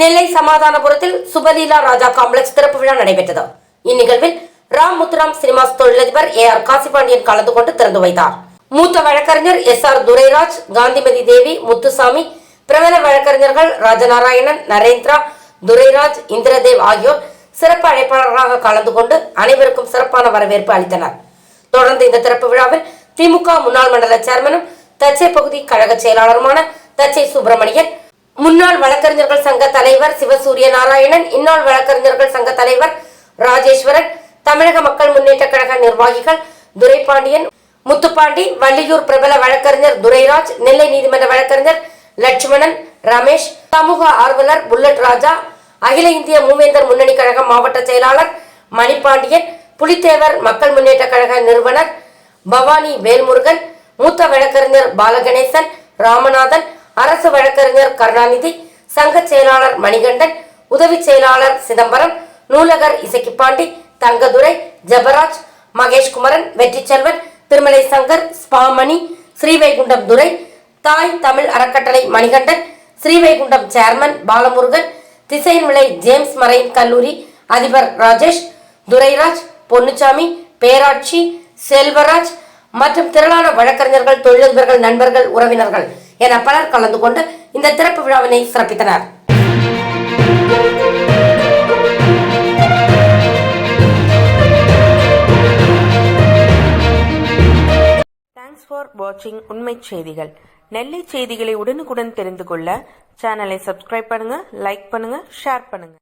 நெல்லை சமாதானபுரத்தில் சுபலீலா ராஜா complex திறப்பு விழா நடைபெற்றது. இந்நிகழ்வில் ராம் முத்துராம் சினிமாஸ் தொழிலதிபர் ஏ ஆர் காசிபாண்டியன் கலந்து கொண்டு திறந்து வைத்தார். மூத்த வழக்கறிஞர் எஸ் ஆர் துரைராஜ் காந்திமதி தேவி முத்துசாமி பிரபல வழக்கறிஞர்கள் ராஜநாராயணன் நரேந்திரா துரைராஜ் இந்திரதேவ் ஆகியோர் சிறப்பு அழைப்பாளர்களாக கலந்து கொண்டு அனைவருக்கும் சிறப்பான வரவேற்பு அளித்தனர். தொடர்ந்து இந்த திறப்பு விழாவில் திமுக முன்னாள் மண்டல சேர்மனும் தச்சை பகுதி கழக செயலாளருமான தச்சை சுப்பிரமணியன் முன்னாள் வழக்கறிஞர்கள் சங்க தலைவர் சிவசூரிய நாராயணன் இந்நாள் வழக்கறிஞர்கள் சங்க தலைவர் ராஜேஸ்வரன் தமிழக மக்கள் முன்னேற்ற கழக நிர்வாகிகள் துரைபாண்டியன் முத்துப்பாண்டி வள்ளியூர் பிரபல வழக்கறிஞர் துரைராஜ் நெல்லை நீதிமன்ற வழக்கறிஞர் லட்சுமணன் ரமேஷ் சமூக ஆர்வலர் புல்லட் ராஜா அகில இந்திய மூவேந்தர் முன்னணி கழக மாவட்ட செயலாளர் மணிபாண்டியன் புலித்தேவர் மக்கள் முன்னேற்ற கழக நிறுவனர் பவானி வேல்முருகன் மூத்த வழக்கறிஞர் பாலகணேசன் ராமநாதன் அரசு வழக்கறிஞர் கருணாநிதி சங்க செயலாளர் மணிகண்டன் உதவி செயலாளர் சிதம்பரம் நூலகர் இசக்கிப்பாண்டி தங்கதுரை ஜெபராஜ் மகேஷ்குமரன் வெற்றிச்செல்வன் திருமலை சங்கர் ஸ்பாமணி ஸ்ரீவைகுண்டம் துரை தாய் தமிழ் அறக்கட்டளை Manikandan Srivaikuntam chairman Balamurugan Thisaiyanvilai James marine கல்லூரி அதிபர் ராஜேஷ் துரைராஜ் பொன்னுச்சாமி பேராட்சி செல்வராஜ் மற்றும் திரளான வழக்கறிஞர்கள் தொழிலதிபர்கள் நண்பர்கள் உறவினர்கள். என பலர் கலந்து கொண்டு இந்த திறப்பு விழாவினை சிறப்பித்தனர். தேங்க்ஸ் ஃபார் வாட்சிங் உண்மை செய்திகள். நெல்லை செய்திகளை உடனுக்குடன் தெரிந்து கொள்ள சேனலை சப்ஸ்கிரைப் பண்ணுங்க லைக் பண்ணுங்க ஷேர் பண்ணுங்க.